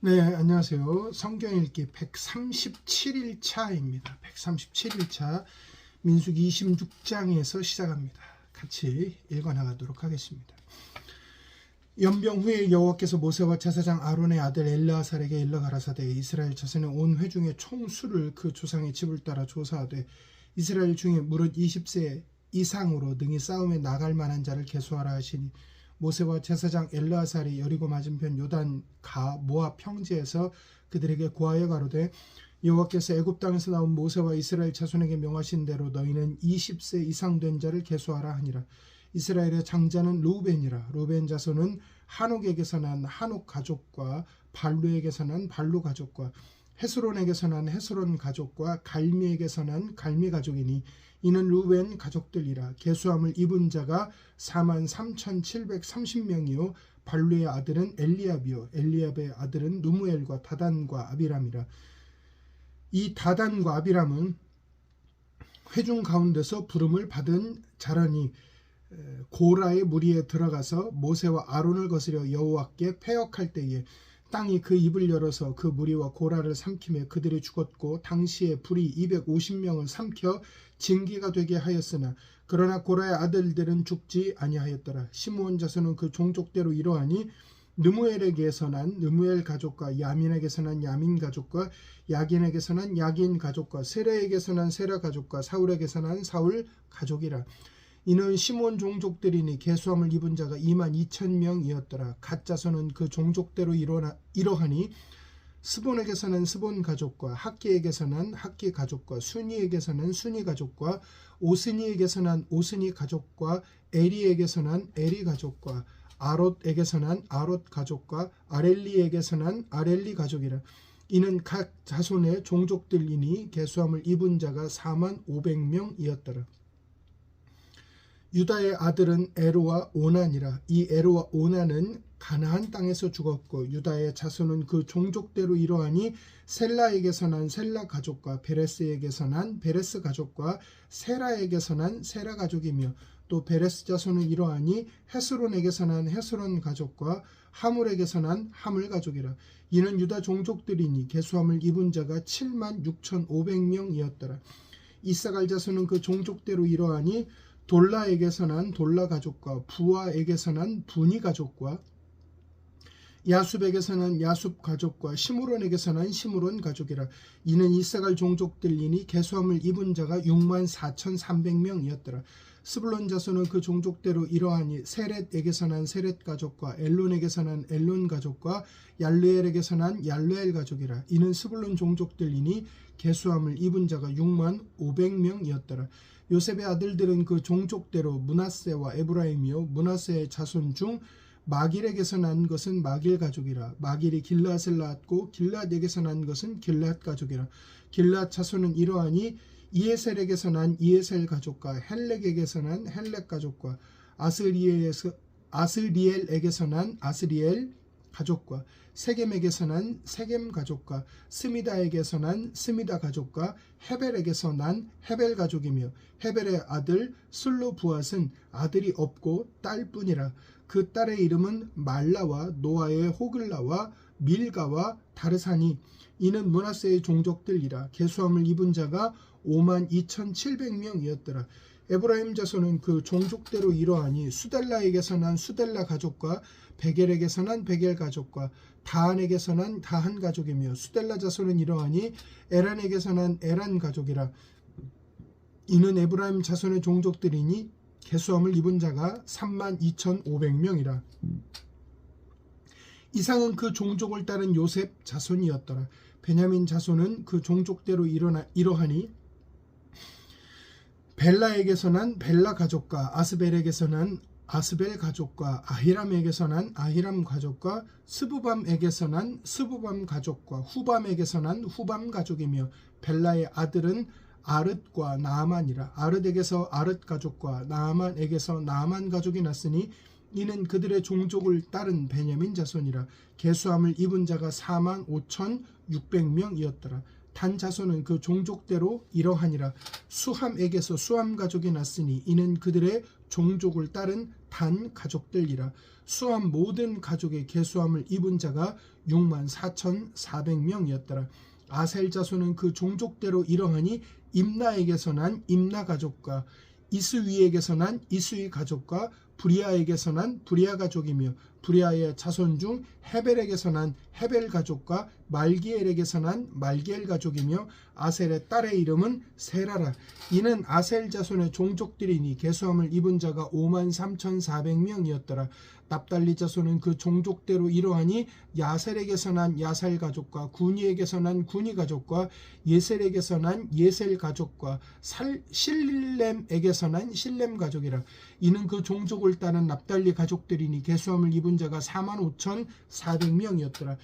네, 안녕하세요. 성경 읽기 137일차입니다. 137일차 민수기 26장에서 시작합니다. 같이 읽어 나가도록 하겠습니다. 연병 후에 여호와께서 모세와 제사장 아론의 아들 엘르아살에게 일러 가라사대 이스라엘 자손의 온 회중의 총수를 그 조상의 집을 따라 조사하되 이스라엘 중에 무릇 20세 이상으로 능히 싸움에 나갈 만한 자를 계수하라 하시니 모세와 제사장 엘르아살이 여리고 맞은편 요단 가 모압 평지에서 그들에게 고하여 가로되 여호와께서 애굽 땅에서 나온 모세와 이스라엘 자손에게 명하신 대로 너희는 20세 이상 된 자를 계수하라 하니라. 이스라엘의 장자는 루벤이라. 루벤 자손은 한옥에게서 난 한옥 가족과 발루에게서 난 발루 가족과 헤스론에게서 난 헤스론 가족과 갈미에게서 난 갈미 가족이니 이는 루벤 가족들이라 계수함을 입은 자가 4만 3,730명이요. 발루의 아들은 엘리압이요. 엘리압의 아들은 누무엘과 다단과 아비람이라. 이 다단과 아비람은 회중 가운데서 부름을 받은 자라니 고라의 무리에 들어가서 모세와 아론을 거스려 여호와께 패역할 때에 땅이 그 입을 열어서 그 무리와 고라를 삼킴에 그들이 죽었고 당시에 불이 250명을 삼켜 징기가 되게 하였으나 그러나 고라의 아들들은 죽지 아니하였더라 시므온 자손은 그 종족대로 이러하니 느무엘에게서 난 느무엘 가족과 야민에게서 난 야민 가족과 야긴에게서 난 야긴 가족과 세라에게서 난 세라 가족과 사울에게서 난 사울 가족이라 이는 시몬 종족들이니 계수함을 입은 자가 2만 2천 명이었더라. 가짜서는 그 종족대로 이러나, 이러하니 스본에게서는 스본 가족과 학기에게서는 학기 가족과 순이에게서는 순이 가족과 오스니에게서는 오스니 가족과 에리에게서는 에리 가족과 아롯에게서는 아롯 가족과 아렐리에게서는 아렐리 가족이라. 이는 각 자손의 종족들이니 계수함을 입은 자가 4만 500명이었더라. 유다의 아들은 에로와 오난이라 이 에로와 오난은 가나안 땅에서 죽었고 유다의 자손은 그 종족대로 이러하니 셀라에게서 난 셀라 가족과 베레스에게서 난 베레스 가족과 세라에게서 난 세라 가족이며 또 베레스 자손은 이러하니 헤스론에게서 난 헤스론 가족과 하물에게서 난 하물 가족이라. 이는 유다 종족들이니 계수함을 입은 자가 7만 6,500명이었더라. 이사갈 자손은 그 종족대로 이러하니 돌라에게서 난 돌라 가족과 부하에게서 난 분이 가족과 난 야숲 가족과 시므론에게서 난 시므론 가족이라. 이는 이사갈 종족들이니 계수함을 입은 자가 6만 4,300명이었더라. 스불론 자손은 그 종족대로 이러하니 세렛에게서 난 세렛 가족과 엘론에게서 난 엘론 가족과 얄르엘에게서 난 얄르엘 가족이라. 이는 스불론 종족들이니 계수함을 입은 자가 6만 500명이었더라. 요셉의 아들들은 그 종족대로 문하세와 에브라임이요 문하세의 자손 중 마길에게서 난 것은 마길 가족이라. 마길이 길앗을 낳았고 길앗에게서 난 것은 길앗 가족이라. 길앗 자손은 이러하니 이에셀에게서 난 이에셀 가족과 헬렉에게서 난 헬렉 가족과 아스리엘에서 아스리엘에게서 난 아스리엘 가족과 세겜에게서 난 세겜 가족과 스미다에게서 난 스미다 가족과 헤벨에게서 난 헤벨 가족이며 헤벨의 아들 슬로부앗은 아들이 없고 딸뿐이라 그 딸의 이름은 말라와 노아의 호글라와 밀가와 다르사니 이는 문하세의 종족들이라 계수함을 입은 자가 5만 2,700명이었더라. 에브라임 자손은 그 종족대로 이러하니 수델라에게서 난 수델라 가족과 베겔에게서 난 베겔 가족과 다한에게서 난 다한 가족이며 수델라 자손은 이러하니 에란에게서 난 에란 가족이라. 이는 에브라임 자손의 종족들이니 개수함을 입은 자가 3만 2,500명이라. 이상은 그 종족을 따른 요셉 자손이었더라. 베냐민 자손은 그 종족대로 일어나, 이러하니 벨라에게서 난 벨라 가족과 아스벨에게서 난 아스벨 가족과 아히람에게서 난 아히람 가족과 스부밤에게서 난 스부밤 가족과 후밤에게서 난 후밤 가족이며 벨라의 아들은 아르과 나아만이라. 아르에게서 아르 가족과 나아만에게서 나아만 가족이 났으니 이는 그들의 종족을 따른 베냐민 자손이라. 계수함을 입은 자가 4만 5천 600명이었더라. 단 자손은 그 종족대로 이러하니라. 수함에게서 수함 가족이 났으니 이는 그들의 종족을 따른 단 가족들이라. 수함 모든 가족의 계수함을 입은 자가 6만 4,400명이었더라. 아셀 자손은 그 종족대로 이러하니 임나에게서 난 임나 가족과 이스위에게서 난 이스위 가족과 부리아에게서 난 부리아 가족이며 부리아의 자손 중 헤벨에게서 난 헤벨 가족과 말기엘에게서 난 말기엘 가족이며 아셀의 딸의 이름은 세라라. 이는 아셀 자손의 종족들이니 계수함을 입은 자가 5만 3,400명이었더라. 납달리 자손은 그 종족대로 이러하니 야셀에게서 난 야살 가족과 구니에게서 난 구니 가족과 예셀에게서 난 예셀 가족과 살, 실렘에게서 난 실렘 가족이라. 이는 그 종족을 따른 납달리 가족들이니 계수함을 입은 자가 4만 5,400명이었더라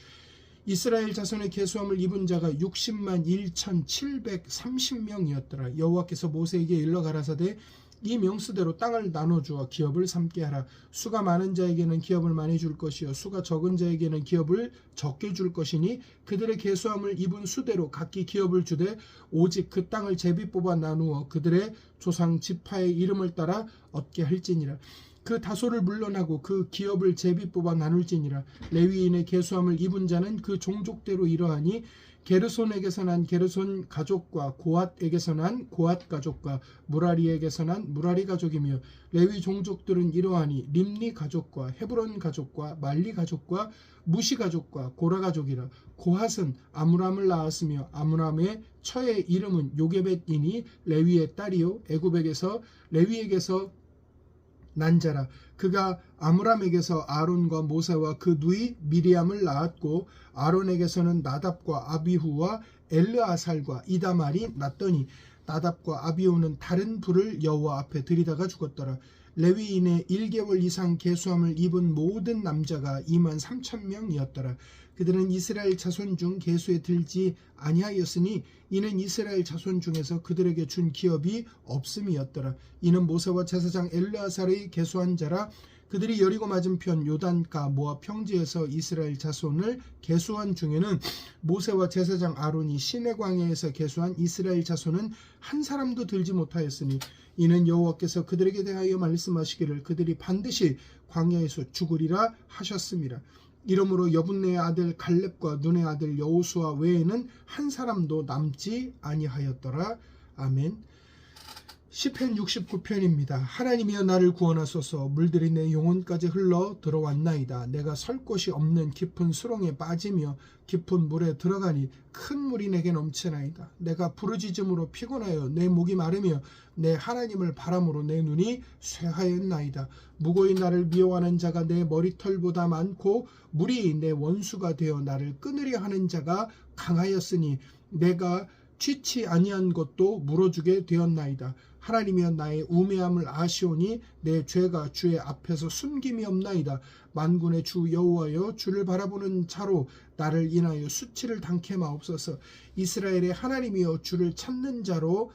이스라엘 자손의 계수함을 입은 자가 60만 1,730명이었더라 여호와께서 모세에게 일러 가라사대 이 명수대로 땅을 나눠주어 기업을 삼게 하라. 수가 많은 자에게는 기업을 많이 줄 것이요 수가 적은 자에게는 기업을 적게 줄 것이니 그들의 계수함을 입은 수대로 각기 기업을 주되 오직 그 땅을 제비 뽑아 나누어 그들의 조상 지파의 이름을 따라 얻게 할지니라. 그 다소를 물러나고 그 기업을 제비 뽑아 나눌지니라. 레위인의 계수함을 입은 자는 그 종족대로 이러하니 게르손에게서 난 게르손 가족과 고앗에게서 난 고앗 가족과 무라리에게서 난 무라리 가족이며 레위 종족들은 이러하니 림리 가족과 헤브론 가족과 말리 가족과 무시 가족과 고라 가족이라. 고핫은 아므람을 낳았으며 아므람의 처의 이름은 요게벳이니 레위의 딸이요. 애굽에게서 레위에게서 난자라. 그가 아므람에게서 아론과 모세와 그 누이 미리암을 낳았고 아론에게서는 나답과 아비후와 엘르아살과 이다말이 낳더니 나답과 아비후는 다른 불을 여호와 앞에 들이다가 죽었더라. 레위인의 1개월 이상 계수함을 입은 모든 남자가 2만 3천 명이었더라 그들은 이스라엘 자손 중 계수에 들지 아니하였으니 이는 이스라엘 자손 중에서 그들에게 준 기업이 없음이었더라. 이는 모세와 제사장 엘르아살의 계수한 자라 그들이 여리고 맞은편 요단가 모압 평지에서 이스라엘 자손을 계수한 중에는 모세와 제사장 아론이 시내 광야에서 계수한 이스라엘 자손은 한 사람도 들지 못하였으니 이는 여호와께서 그들에게 대하여 말씀하시기를 그들이 반드시 광야에서 죽으리라 하셨습니다. 이러므로 여분네의 아들 갈렙과 눈의 아들 여호수아 외에는 한 사람도 남지 아니하였더라. 아멘. 시편 69편입니다. 하나님이여 나를 구원하소서 물들이 내 영혼까지 흘러 들어왔나이다. 내가 설 곳이 없는 깊은 수렁에 빠지며 깊은 물에 들어가니 큰 물이 내게 넘치나이다. 내가 부르짖음으로 피곤하여 내 목이 마르며 내 하나님을 바람으로 내 눈이 쇠하였나이다. 무고히 나를 미워하는 자가 내 머리털보다 많고 물이 내 원수가 되어 나를 끊으려 하는 자가 강하였으니 내가 취치 아니한 것도 물어주게 되었나이다. 하나님이여 나의 우매함을 아시오니 내 죄가 주의 앞에서 숨김이 없나이다. 만군의 주 여호와여 주를 바라보는 자로 나를 인하여 수치를 당케 마옵소서. 이스라엘의 하나님이여 주를 찾는 자로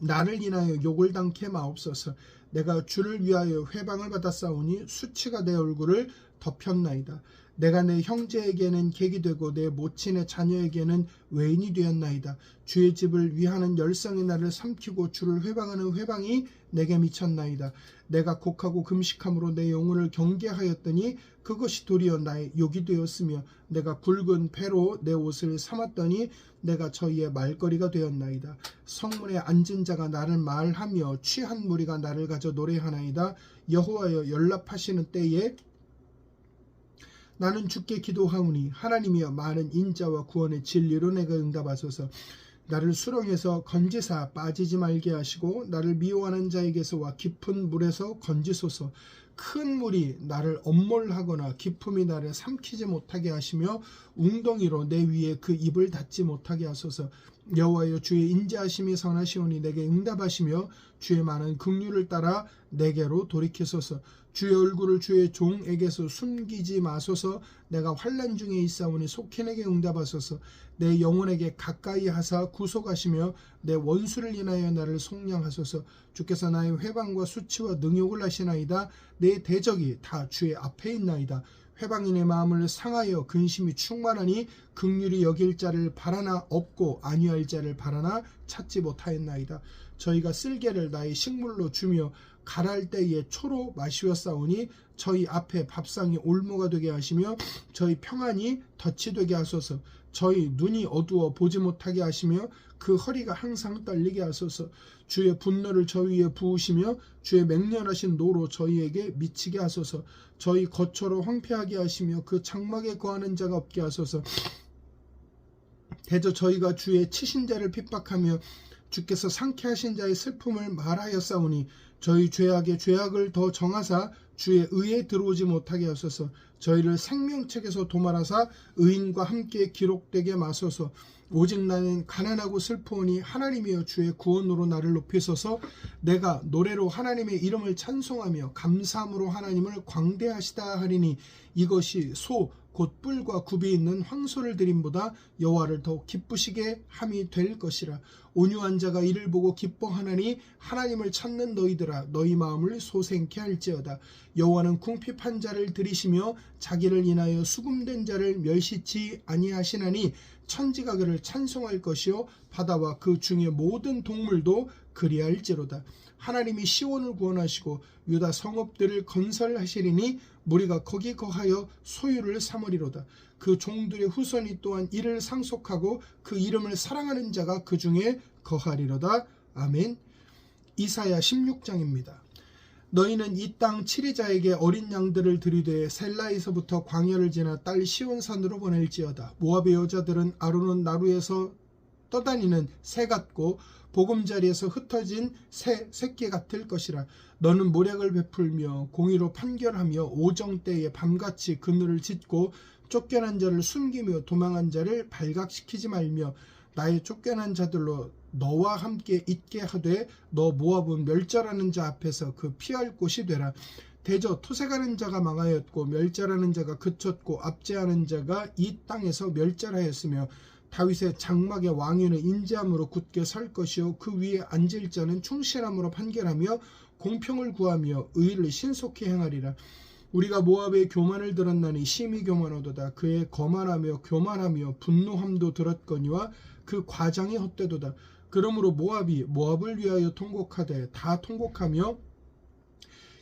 나를 인하여 욕을 당케 마옵소서. 내가 주를 위하여 회방을 받았사오니 수치가 내 얼굴을 덮였나이다. 내가 내 형제에게는 객이 되고 내 모친의 자녀에게는 외인이 되었나이다. 주의 집을 위하는 열성의 나를 삼키고 주를 회방하는 회방이 내게 미쳤나이다. 내가 곡하고 금식함으로 내 영혼을 경계하였더니 그것이 도리어 나의 욕이 되었으며 내가 굵은 배로 내 옷을 삼았더니 내가 저희의 말거리가 되었나이다. 성문에 앉은 자가 나를 말하며 취한 무리가 나를 가져 노래하나이다. 여호와여 연락하시는 때에 나는 주께 기도하오니 하나님이여 많은 인자와 구원의 진리로 내가 응답하소서. 나를 수렁에서 건지사 빠지지 말게 하시고 나를 미워하는 자에게서와 깊은 물에서 건지소서. 큰 물이 나를 엄몰하거나 깊음이 나를 삼키지 못하게 하시며 웅덩이로 내 위에 그 입을 닫지 못하게 하소서 여호와여 주의 인자하심이 선하시오니 내게 응답하시며 주의 많은 긍휼을 따라 내게로 돌이키소서. 주의 얼굴을 주의 종에게서 숨기지 마소서. 내가 환란 중에 있사오니 속히 내게 응답하소서. 내 영혼에게 가까이 하사 구속하시며 내 원수를 인하여 나를 속량하소서. 주께서 나의 회방과 수치와 능욕을 하시나이다. 내 대적이 다 주의 앞에 있나이다 회방인의 마음을 상하여 근심이 충만하니 극률이 여길 자를 바라나 없고 아니할 자를 바라나 찾지 못하였나이다. 저희가 쓸개를 나의 식물로 주며 갈할 때에 초로 마시었사오니 저희 앞에 밥상이 올무가 되게 하시며 저희 평안이 덫이 되게 하소서 저희 눈이 어두워 보지 못하게 하시며 그 허리가 항상 떨리게 하소서. 주의 분노를 저희 위에 부으시며 주의 맹렬하신 노로 저희에게 미치게 하소서. 저희 거처로 황폐하게 하시며 그 장막에 거하는 자가 없게 하소서. 대저 저희가 주의 치신 자를 핍박하며 주께서 상쾌하신 자의 슬픔을 말하였사오니 저희 죄악의 죄악을 더 정하사 주의 의에 들어오지 못하게 하소서. 저희를 생명책에서 도말하사 의인과 함께 기록되게 마소서. 오직 나는 가난하고 슬퍼오니 하나님이여 주의 구원으로 나를 높이소서 내가 노래로 하나님의 이름을 찬송하며 감사함으로 하나님을 광대하시다 하리니 이것이 소 곧 뿔과 굽이 있는 황소를 드림보다 여호와를 더욱 기쁘시게 함이 될 것이라. 온유한 자가 이를 보고 기뻐하나니 하나님을 찾는 너희들아 너희 마음을 소생케 할지어다. 여호와는 궁핍한 자를 들이시며 자기를 인하여 수금된 자를 멸시치 아니하시나니 천지가 그를 찬송할 것이요 바다와 그 중의 모든 동물도 그리할지로다. 하나님이 시온을 구원하시고 유다 성읍들을 건설하시리니 무리가 거기 거하여 소유를 삼으리로다. 그 종들의 후손이 또한 이를 상속하고 그 이름을 사랑하는 자가 그 중에 거하리로다. 아멘. 이사야 16장입니다. 너희는 이 땅 치리자에게 어린 양들을 들이되 셀라에서부터 광야를 지나 딸 시온산으로 보낼지어다. 모압의 여자들은 아론은 나루에서 떠다니는 새 같고 보금자리에서 흩어진 새 새끼 같을 것이라. 너는 모략을 베풀며 공의로 판결하며 오정 때에 밤같이 그늘을 짓고 쫓겨난 자를 숨기며 도망한 자를 발각시키지 말며 나의 쫓겨난 자들로 너와 함께 있게 하되 너 모압은 멸절하는 자 앞에서 그 피할 곳이 되라. 대저 토색하는 자가 망하였고 멸절하는 자가 그쳤고 압제하는 자가 이 땅에서 멸절하였으며 다윗의 장막의 왕위는 인자함으로 굳게 설 것이요 그 위에 앉을 자는 충실함으로 판결하며 공평을 구하며 의를 신속히 행하리라. 우리가 모압의 교만을 들었나니 심히 교만하도다. 그의 거만하며 교만하며 분노함도 들었거니와 그 과장이 헛되도다. 그러므로 모압이 모압을 위하여 통곡하되 다 통곡하며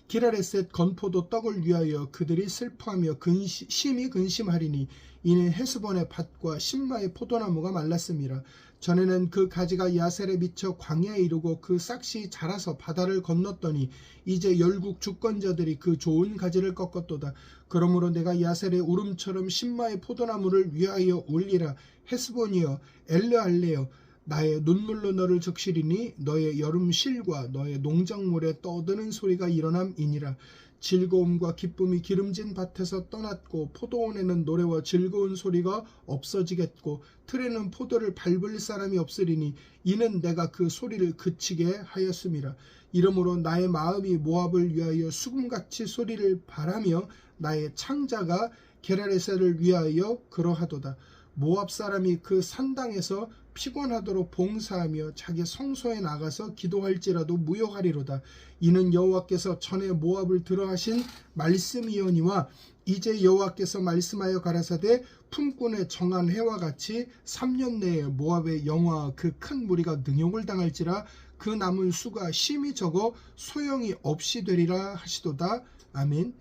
기라레셋 건포도 떡을 위하여 그들이 슬퍼하며 근시, 심히 근심하리니 이는 헤스본의 밭과 신마의 포도나무가 말랐습니다. 전에는 그 가지가 야셀에 미쳐 광야에 이르고 그 싹이 자라서 바다를 건넜더니 이제 열국 주권자들이 그 좋은 가지를 꺾었도다. 그러므로 내가 야셀의 울음처럼 신마의 포도나무를 위하여 울리라. 헤스본이여 엘르알레여 나의 눈물로 너를 적시리니 너의 여름 실과 너의 농작물에 떠드는 소리가 일어남이니라. 즐거움과 기쁨이 기름진 밭에서 떠났고 포도원에는 노래와 즐거운 소리가 없어지겠고 틀에는 포도를 밟을 사람이 없으리니 이는 내가 그 소리를 그치게 하였음이라. 이러므로 나의 마음이 모압을 위하여 수금같이 소리를 바라며 나의 창자가 게라레셀을 위하여 그러하도다. 모압 사람이 그 산당에서 피곤하도록 봉사하며 자기 성소에 나가서 기도할지라도 무효하리로다. 이는 여호와께서 전에 모압을 들어하신 말씀이오니와 이제 여호와께서 말씀하여 가라사대 품꾼의 정한 해와 같이 3년 내에 모압의 영화와 그큰 무리가 능욕을 당할지라 그 남은 수가 심히 적어 소용이 없이 되리라 하시도다. 아멘.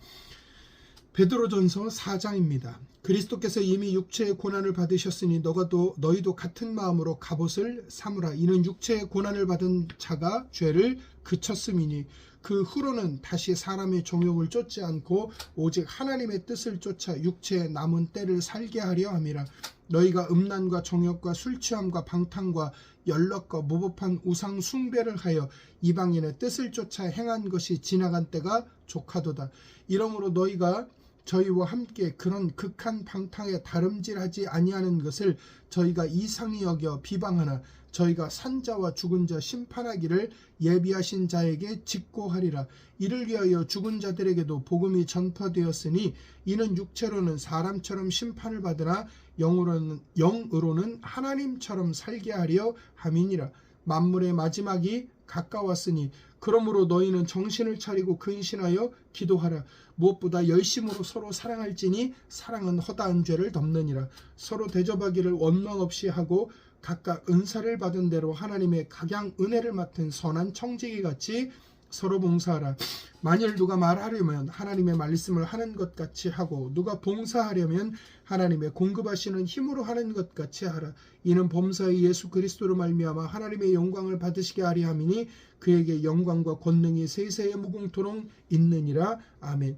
베드로전서 4장입니다. 그리스도께서 이미 육체의 고난을 받으셨으니 너가도 너희도 같은 마음으로 갑옷을 삼으라. 이는 육체의 고난을 받은 자가 죄를 그쳤음이니 그 후로는 다시 사람의 종욕을 쫓지 않고 오직 하나님의 뜻을 쫓아 육체의 남은 때를 살게 하려 함이라. 너희가 음란과 정욕과 술 취함과 방탕과 연락과 모법한 우상 숭배를 하여 이방인의 뜻을 쫓아 행한 것이 지나간 때가 족하도다. 이러므로 너희가 저희와 함께 그런 극한 방탕에 다름질하지 아니하는 것을 저희가 이상히 여겨 비방하나 저희가 산자와 죽은 자 심판하기를 예비하신 자에게 직고하리라. 이를 위하여 죽은 자들에게도 복음이 전파되었으니 이는 육체로는 사람처럼 심판을 받으나 영으로는 영으로는 하나님처럼 살게 하려 함이니라. 만물의 마지막이 가까웠으니 그러므로 너희는 정신을 차리고 근신하여 기도하라. 무엇보다 열심으로 서로 사랑할지니 사랑은 허다한 죄를 덮느니라. 서로 대접하기를 원망 없이 하고 각각 은사를 받은 대로 하나님의 각양 은혜를 맡은 선한 청지기 같이 서로 봉사하라. 만일 누가 말하려면 하나님의 말씀을 하는 것 같이 하고 누가 봉사하려면 하나님의 공급하시는 힘으로 하는 것 같이 하라. 이는 범사의 예수 그리스도로 말미암아 하나님의 영광을 받으시게 하리 함이니 그에게 영광과 권능이 세세에 무궁토록 있느니라. 아멘.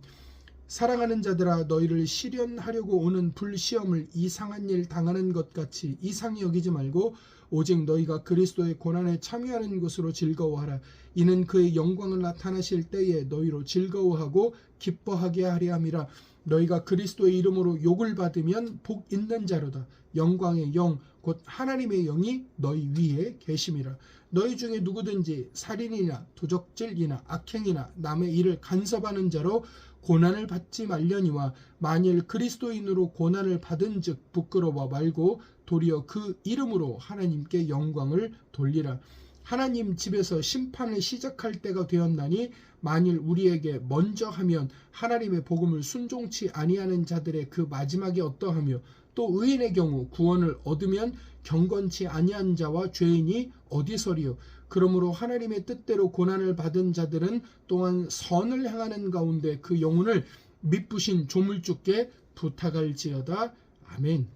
사랑하는 자들아 너희를 시련하려고 오는 불시험을 이상한 일 당하는 것 같이 이상히 여기지 말고 오직 너희가 그리스도의 고난에 참여하는 것으로 즐거워하라. 이는 그의 영광을 나타나실 때에 너희로 즐거워하고 기뻐하게 하리 함이라. 너희가 그리스도의 이름으로 욕을 받으면 복 있는 자로다. 영광의 영 곧 하나님의 영이 너희 위에 계심이라. 너희 중에 누구든지 살인이나 도적질이나 악행이나 남의 일을 간섭하는 자로 고난을 받지 말려니와 만일 그리스도인으로 고난을 받은즉 부끄러워 말고 도리어 그 이름으로 하나님께 영광을 돌리라. 하나님 집에서 심판을 시작할 때가 되었나니 만일 우리에게 먼저 하면 하나님의 복음을 순종치 아니하는 자들의 그 마지막이 어떠하며 또 의인의 경우 구원을 얻으면 경건치 아니한 자와 죄인이 어디서리요 그러므로 하나님의 뜻대로 고난을 받은 자들은 또한 선을 행하는 가운데 그 영혼을 믿부신 조물주께 부탁할지어다 아멘.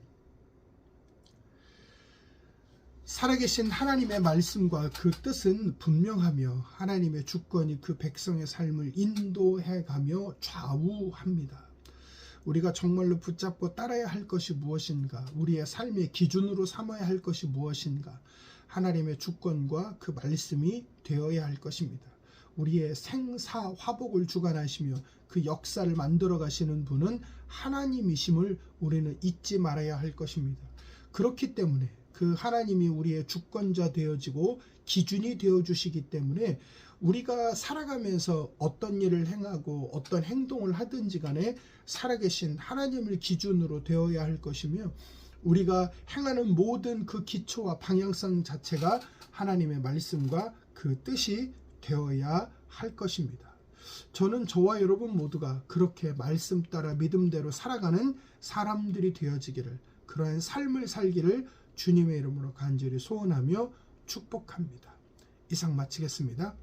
살아계신 하나님의 말씀과 그 뜻은 분명하며 하나님의 주권이 그 백성의 삶을 인도해 가며 좌우합니다. 우리가 정말로 붙잡고 따라야 할 것이 무엇인가? 우리의 삶의 기준으로 삼아야 할 것이 무엇인가? 하나님의 주권과 그 말씀이 되어야 할 것입니다. 우리의 생사 화복을 주관하시며 그 역사를 만들어 가시는 분은 하나님이심을 우리는 잊지 말아야 할 것입니다. 그렇기 때문에 그 하나님이 우리의 주권자 되어지고 기준이 되어 주시기 때문에 우리가 살아가면서 어떤 일을 행하고 어떤 행동을 하든지 간에 살아계신 하나님을 기준으로 되어야 할 것이며 우리가 행하는 모든 그 기초와 방향성 자체가 하나님의 말씀과 그 뜻이 되어야 할 것입니다. 저는 저와 여러분 모두가 그렇게 말씀 따라 믿음대로 살아가는 사람들이 되어지기를 그러한 삶을 살기를 주님의 이름으로 간절히 소원하며 축복합니다. 이상 마치겠습니다.